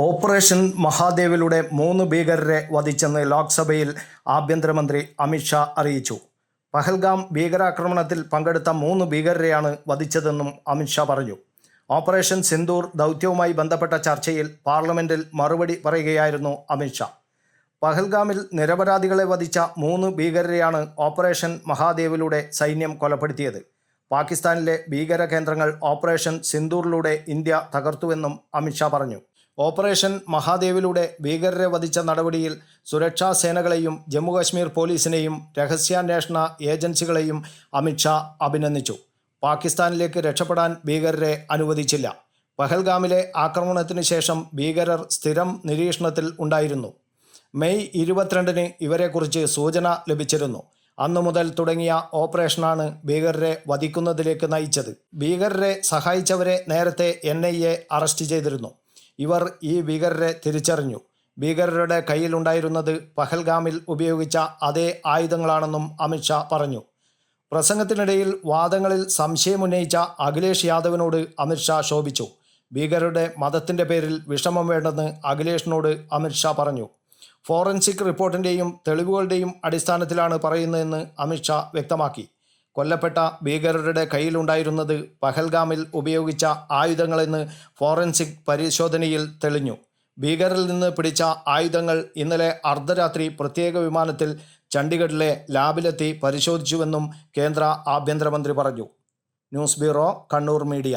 Operation മഹാദേവിലൂടെ മൂന്ന് ഭീകരരെ വധിച്ചെന്ന് ലോക്സഭയിൽ ആഭ്യന്തരമന്ത്രി അമിത്ഷാ അറിയിച്ചു. പഹൽഗാം ഭീകരാക്രമണത്തിൽ പങ്കെടുത്ത മൂന്ന് ഭീകരരെയാണ് വധിച്ചതെന്നും അമിത്ഷാ പറഞ്ഞു. ഓപ്പറേഷൻ സിന്ദൂർ ദൗത്യവുമായി ബന്ധപ്പെട്ട ചർച്ചയിൽ പാർലമെന്റിൽ മറുപടി പറയുകയായിരുന്നു അമിത്ഷാ പഹൽഗാമിൽ നിരപരാധികളെ വധിച്ച മൂന്ന് ഭീകരരെയാണ് ഓപ്പറേഷൻ മഹാദേവിലൂടെ സൈന്യം കൊലപ്പെടുത്തിയത്. പാകിസ്ഥാനിലെ ഭീകര കേന്ദ്രങ്ങൾ ഓപ്പറേഷൻ സിന്ദൂറിലൂടെ ഇന്ത്യ തകർത്തുവെന്നും അമിത്ഷാ പറഞ്ഞു. ഓപ്പറേഷൻ മഹാദേവിലൂടെ ഭീകരരെ വധിച്ച നടപടിയിൽ സുരക്ഷാ സേനകളെയും ജമ്മുകാശ്മീർ പോലീസിനെയും രഹസ്യാന്വേഷണ ഏജൻസികളെയും അമിത്ഷാ അഭിനന്ദിച്ചു. പാകിസ്ഥാനിലേക്ക് രക്ഷപ്പെടാൻ ഭീകരരെ അനുവദിച്ചില്ല. പഹൽഗാമിലെ ആക്രമണത്തിന് ശേഷം ഭീകരർ സ്ഥിരം നിരീക്ഷണത്തിൽ ഉണ്ടായിരുന്നു. മെയ് ഇരുപത്തിരണ്ടിന് ഇവരെക്കുറിച്ച് സൂചന ലഭിച്ചിരുന്നു. അന്നു മുതൽ തുടങ്ങിയ ഓപ്പറേഷനാണ് ഭീകരരെ വധിക്കുന്നതിലേക്ക് നയിച്ചത്. ഭീകരരെ സഹായിച്ചവരെ നേരത്തെ എൻ ഐ എ അറസ്റ്റ് ചെയ്തിരുന്നു. ഇവർ ഈ ഭീകരരെ തിരിച്ചറിഞ്ഞു. ഭീകരരുടെ കയ്യിലുണ്ടായിരുന്നത് പഹൽഗാമിൽ ഉപയോഗിച്ച അതേ ആയുധങ്ങളാണെന്നും അമിത്ഷാ പറഞ്ഞു. പ്രസംഗത്തിനിടയിൽ വാദങ്ങളിൽ സംശയമുന്നയിച്ച അഖിലേഷ് യാദവിനോട് അമിത്ഷാ ശോഭിച്ചു. ഭീകരരുടെ മതത്തിന്റെ പേരിൽ വിഷമം വേണ്ടെന്ന് അഖിലേഷിനോട് അമിത്ഷാ പറഞ്ഞു. ഫോറൻസിക് റിപ്പോർട്ടിന്റെയും തെളിവുകളുടെയും അടിസ്ഥാനത്തിലാണ് പറയുന്നതെന്ന് അമിത്ഷാ വ്യക്തമാക്കി. കൊല്ലപ്പെട്ട ഭീകരരുടെ കയ്യിലുണ്ടായിരുന്നത് പഹൽഗാമിൽ ഉപയോഗിച്ച ആയുധങ്ങളെന്ന് ഫോറൻസിക് പരിശോധനയിൽ തെളിഞ്ഞു. ഭീകരിൽ നിന്ന് പിടിച്ച ആയുധങ്ങൾ ഇന്നലെ അർദ്ധരാത്രി പ്രത്യേക വിമാനത്തിൽ ചണ്ഡീഗഡിലെ ലാബിലെത്തി പരിശോധിച്ചുവെന്നും കേന്ദ്ര ആഭ്യന്തരമന്ത്രി പറഞ്ഞു. News bureau Kannur media.